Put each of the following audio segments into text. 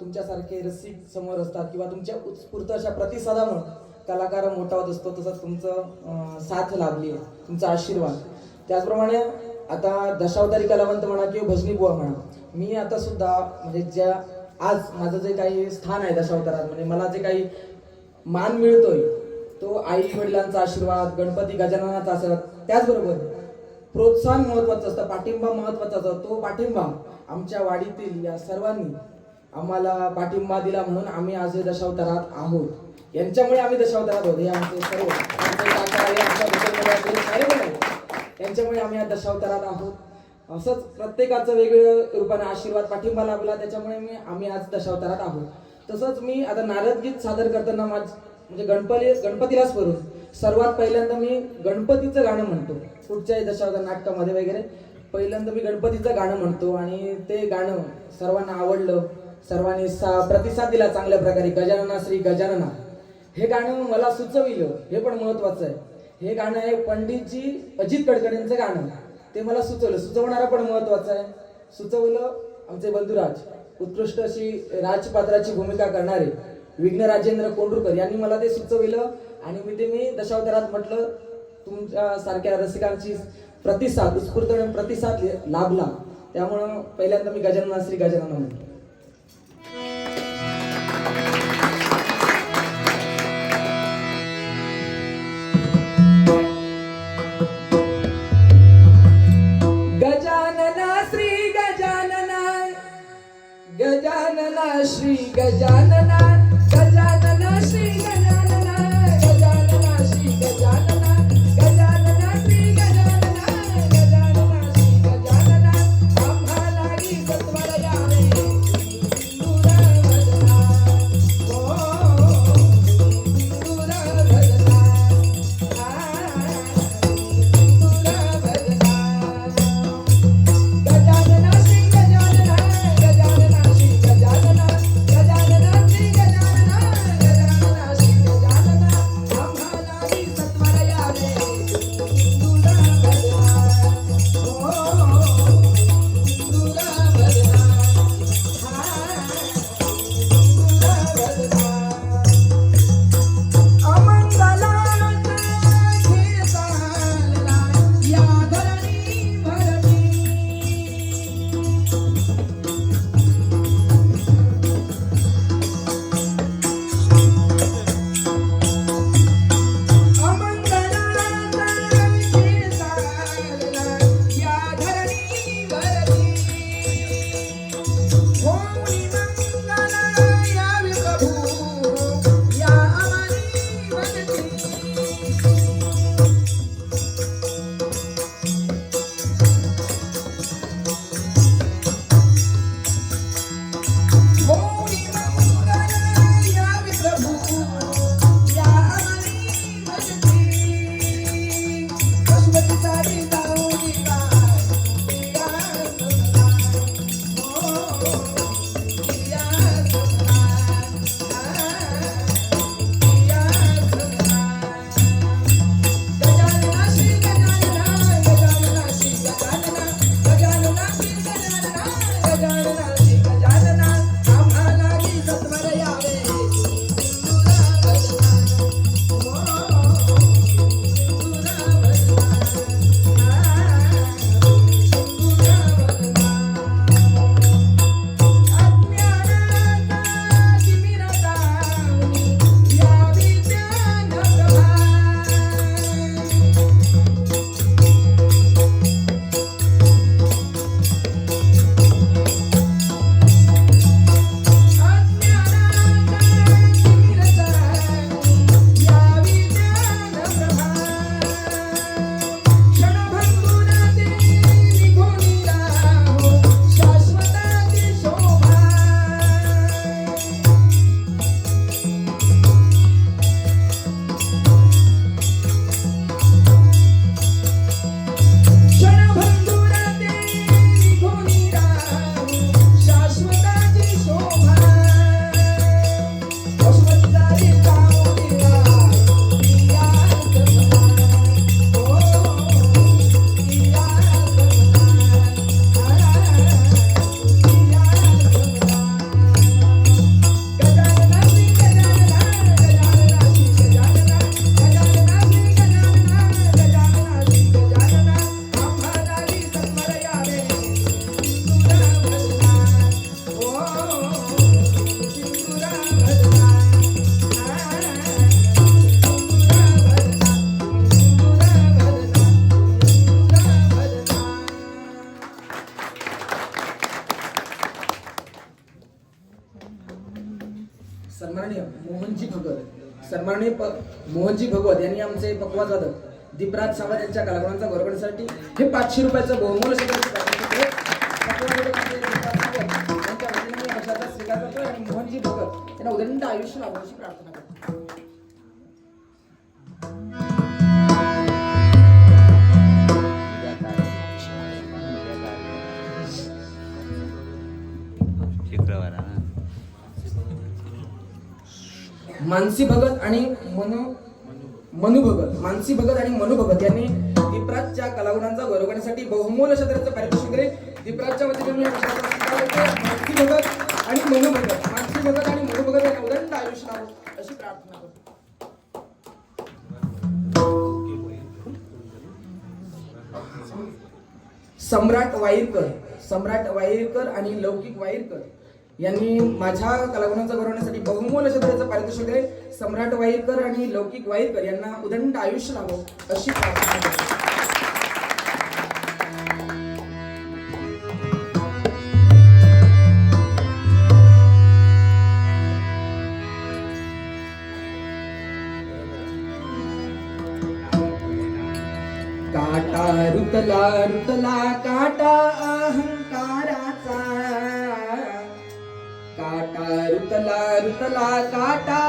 तुमच्यासारखे रसिक समोर असतात किंवा तुमच्या उत्स्फूर्त अशा प्रतिसादामुळे कलाकार मोठा होत असतो तसंच तुमचं साथ लाभली आहे तुमचा आशीर्वाद. त्याचप्रमाणे आता दशावतारी कलावंत म्हणा किंवा भजनी बुवा म्हणा मी आता सुद्धा म्हणजे ज्या आज माझं जे काही स्थान आहे दशावतारात म्हणजे मला जे काही मान मिळतोय तो आई वडिलांचा आशीर्वाद गणपती गजाननाचा आशीर्वाद त्याचबरोबर प्रोत्साहन महत्वाचं असतं पाठिंबा महत्त्वाचा असतो तो पाठिंबा आमच्या वाडीतील या सर्वांनी आम्हाला पाठिंबा दिला म्हणून आम्ही आज दशावतारात आहोत. यांच्यामुळे आम्ही दशावतारात आहोत. हे आमचे सर्व यांच्यामुळे आम्ही या दशावतारात आहोत. असंच प्रत्येकाचं वेगळं रूपाने आशीर्वाद पाठिंबा लाभला. त्याच्यामुळे मी आम्ही आज दशावतारात आहोत. तसंच मी आता नारद गीत सादर करताना माझ म्हणजे गणपती गणपतीलाच करून सर्वात पहिल्यांदा मी गणपतीचं गाणं म्हणतो. पुढच्याही दशावतार नाटकामध्ये वगैरे. पहिल्यांदा मी गणपतीचं गाणं म्हणतो आणि ते गाणं सर्वांना आवडलं. सर्वांनी सा प्रतिसाद दिला चांगल्या प्रकारे. गजानना श्री गजानना. हे गाणं मला सुचविलं. हे पण महत्वाचं आहे. हे गाणं आहे पंडितजी अजित कडकडेंचं गाणं. ते मला सुचवलं. सुचवणारा पण महत्वाचं आहे. सुचवलं आमचे बंधुराज. उत्कृष्ट अशी राजपात्राची भूमिका करणारे विघ्न राजेंद्र कोंडुरकर यांनी मला ते सुचविलं आणि मी ते मी दशावतारात म्हटलं तुमच्या सारख्या रसिकांची प्रतिसाद उत्स्फूर्त प्रतिसाद लाभला त्यामुळं पहिल्यांदा मी गजानना श्री गजानना म्हणतो. श्री गजानना गजानना स्वीकार करतो आणि मोहनजी भगत यांना उदंड आयुष्य लाभो अशी प्रार्थना करतो शुक्रवार. मानसी भगत आणि मनु मनु भगत. मानसी भगत आणि मनु भगत यांनी दीपराजच्या कलागुणांचा गौरव करण्यासाठी बहुमोल क्षेत्राचं पारितोषिक दिले दीपराजच्या वतीने मानसी भगत आणि मनु भगत. मानसी भगत आणि मनु भगत यांना उदंड आयुष्य लाभो अशी प्रार्थना करतो. सम्राट वाईरकर सम्राट वाईरकर आणि लौकिक वाईरकर यांनी माझ्या कलागुणांचा गौरवण्यासाठी बहुमोल क्षेत्राचं पारितोषिक आहे सम्राट वाईरकर आणि लौकिक वाईरकर यांना उदंड आयुष्य लाभो अशी प्रार्थना रुतला रुतला काटा अहंकाराचा. काटा रुतला रुतला काटा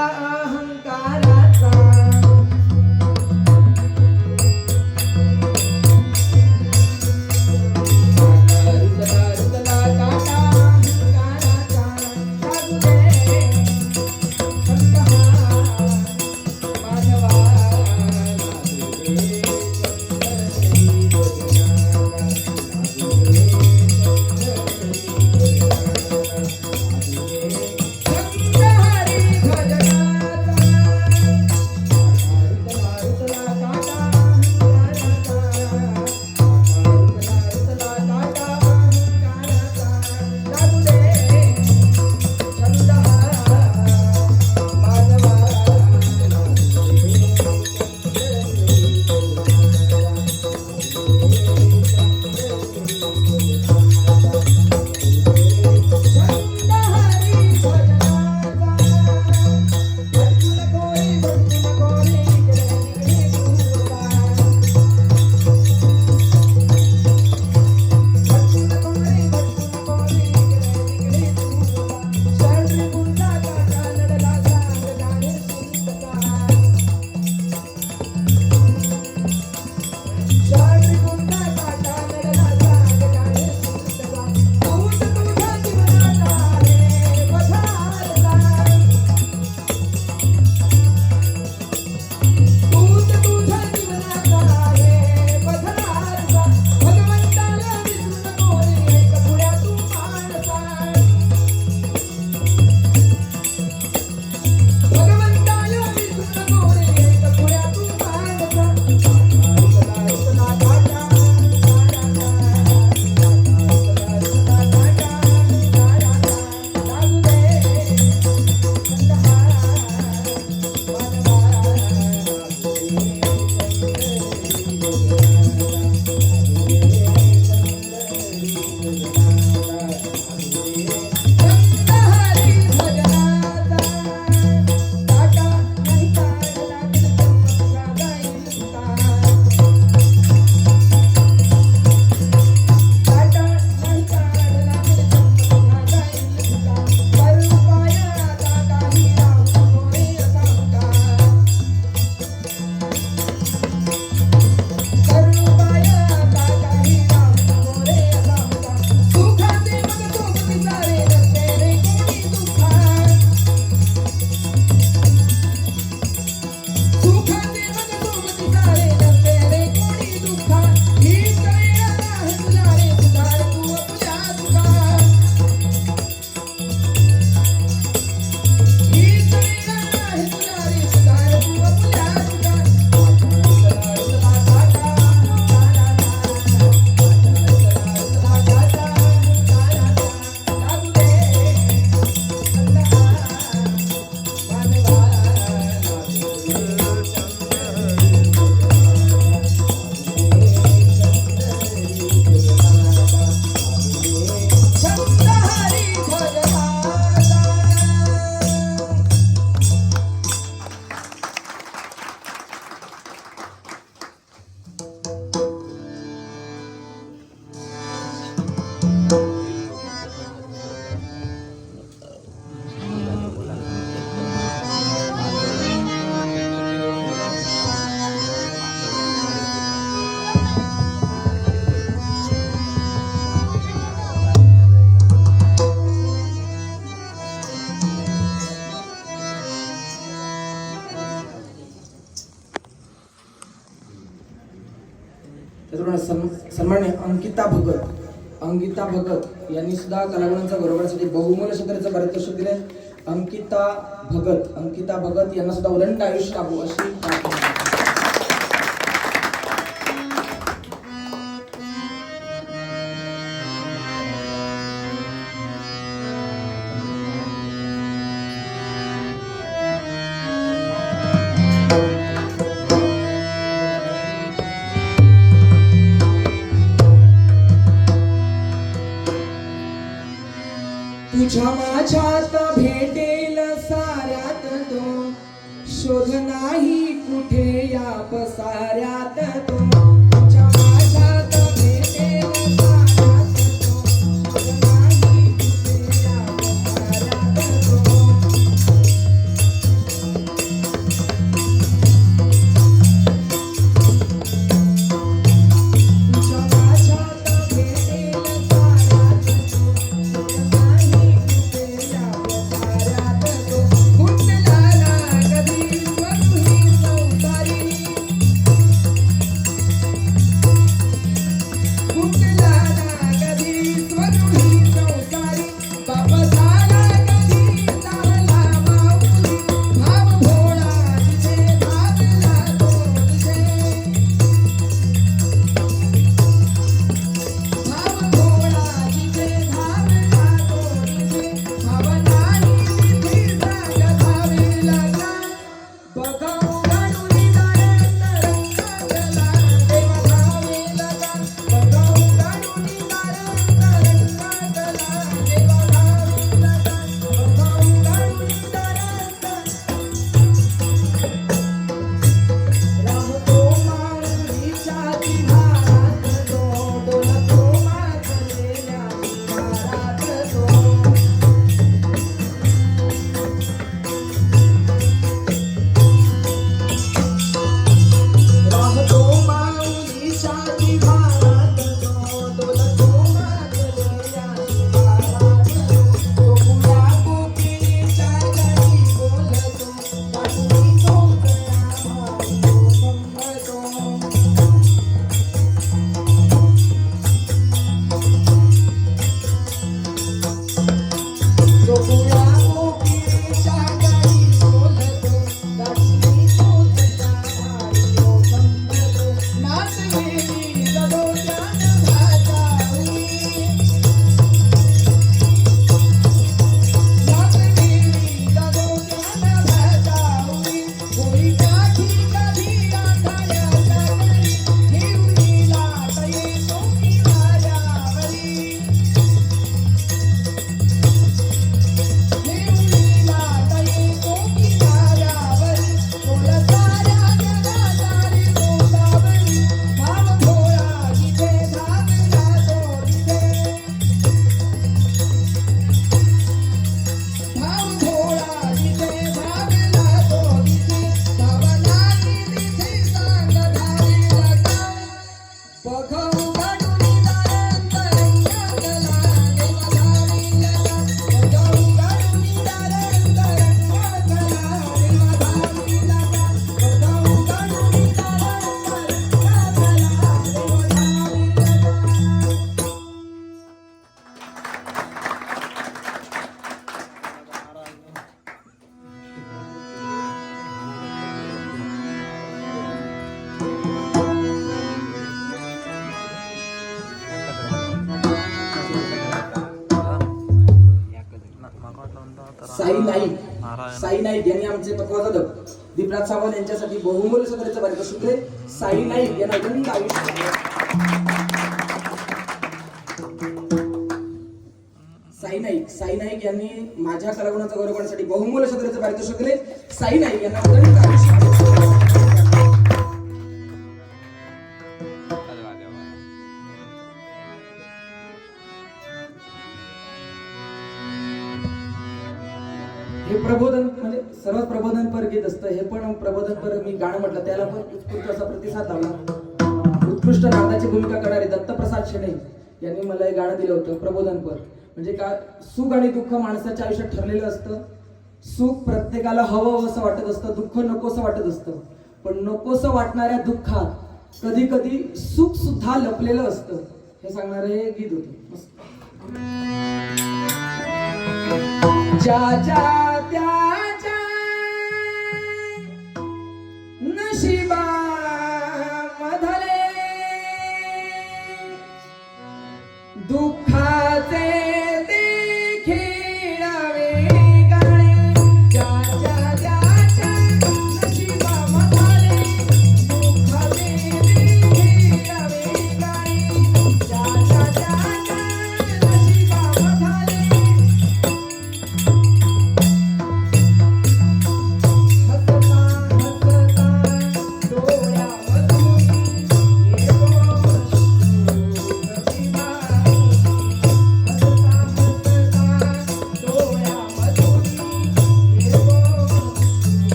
सन् सन्मान्य अंकिता भगत अंकिता भगत यांनी सुद्धा कलागुणांचा गौरवण्यासाठी बहुमूल्य क्षेत्राचं पारितोषिक दिले अंकिता भगत अंकिता भगत यांना सुद्धा उदंड आयुष्य लाभो अशी प्रार्थना तुझ्या नाईक साई नाईक यांनी आमचे पथवादक दीपराज सावंत यांच्यासाठी बहुमूल्य सदरेचं पारितोषिक दिले साई नाईक यांना आयुष्य. साई नाईक साई नाईक यांनी माझ्या कलागुणाचा गौरव करण्यासाठी बहुमूल्य सदरेचं पारितोषिक दिले साई नाईक यांना प्रबोधनपर घेत असतं हे पण प्रबोधनपर मी गाणं म्हटलं त्याला पण उत्कृष्ट असा प्रतिसाद लावला. उत्कृष्ट नादाची भूमिका करणारे दत्तप्रसाद शेणे यांनी मला हे गाणं दिलं होतं प्रबोधनपर. म्हणजे का सुख आणि दुःख माणसाच्या आयुष्यात ठरलेलं असतं. सुख प्रत्येकाला हवं असं वाटत असतं दुःख नकोसं वाटत असतं. पण नकोसं वाटणाऱ्या दुःखात कधी कधी सुख सुद्धा लपलेलं असतं हे सांगणार हे गीत होतं. ज्या ज्या त्या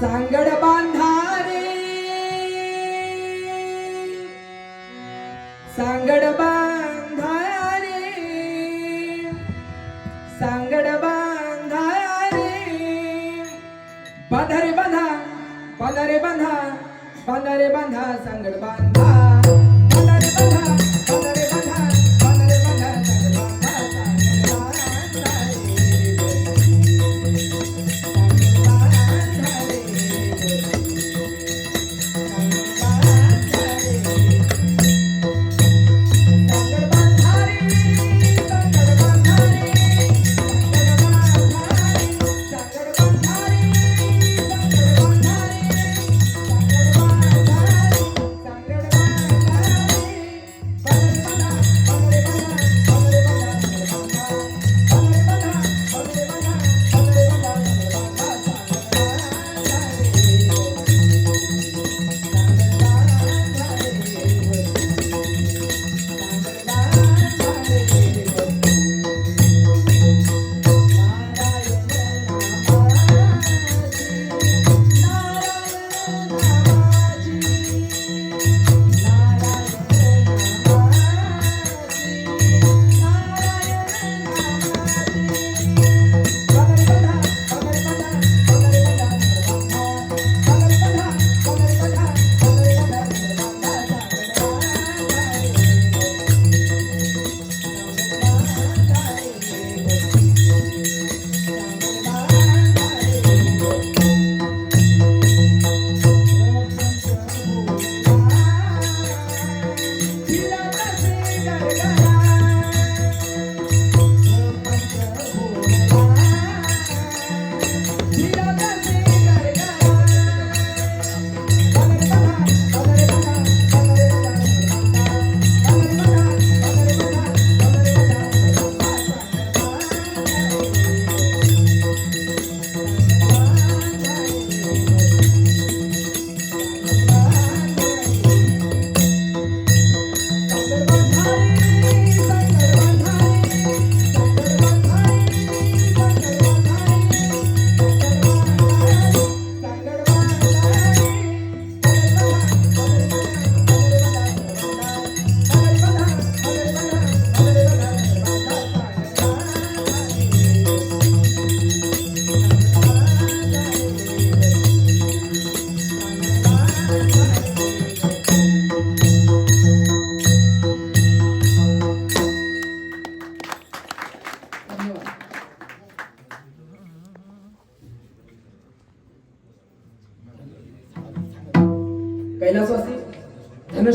सांगड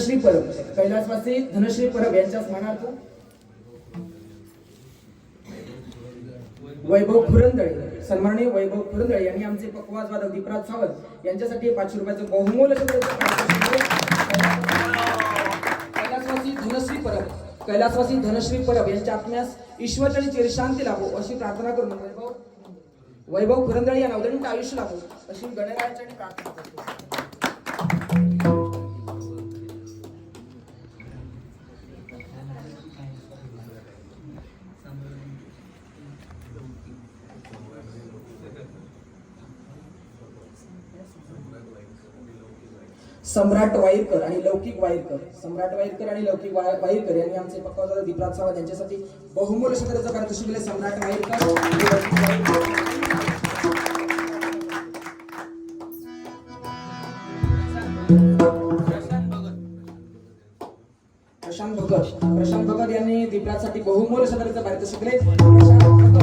धनश्री परब. कैलासवासी धनश्री परब यांच्या स्मरणार्थ वैभव खुरंदळे सन्माननीय वैभव खुरंदळे यांनी आमचे पकवाज वादक दीपराज सावंत यांच्यासाठी पाचशे रुपयाचं बहुमूल्य कैलासवासी धनश्री परब. कैलासवासी धनश्री परब यांच्या आत्म्यास ईश्वरचणी चिरशांती लाभो अशी प्रार्थना करून वैभव वैभव खुरंदळे यांना नवदंड आयुष्य लाभो अशी गणरायाच्या प्रार्थना करतो. सम्राट वाईरकर आणि लौकिक वाईरकर. सम्राट वाईरकर आणि लौकिक वाय- वाईरकर यांनी आमचे पक्का दीपराज सावंत यांच्यासाठी बहुमूल्य क्षेत्राचं पारितोषिक दिले सम्राट वाईरकर. वाईरकर. प्रशांत भगत. प्रशांत भगत यांनी दीपराजसाठी बहुमूल्य क्षेत्राचं पारितोषिक दिले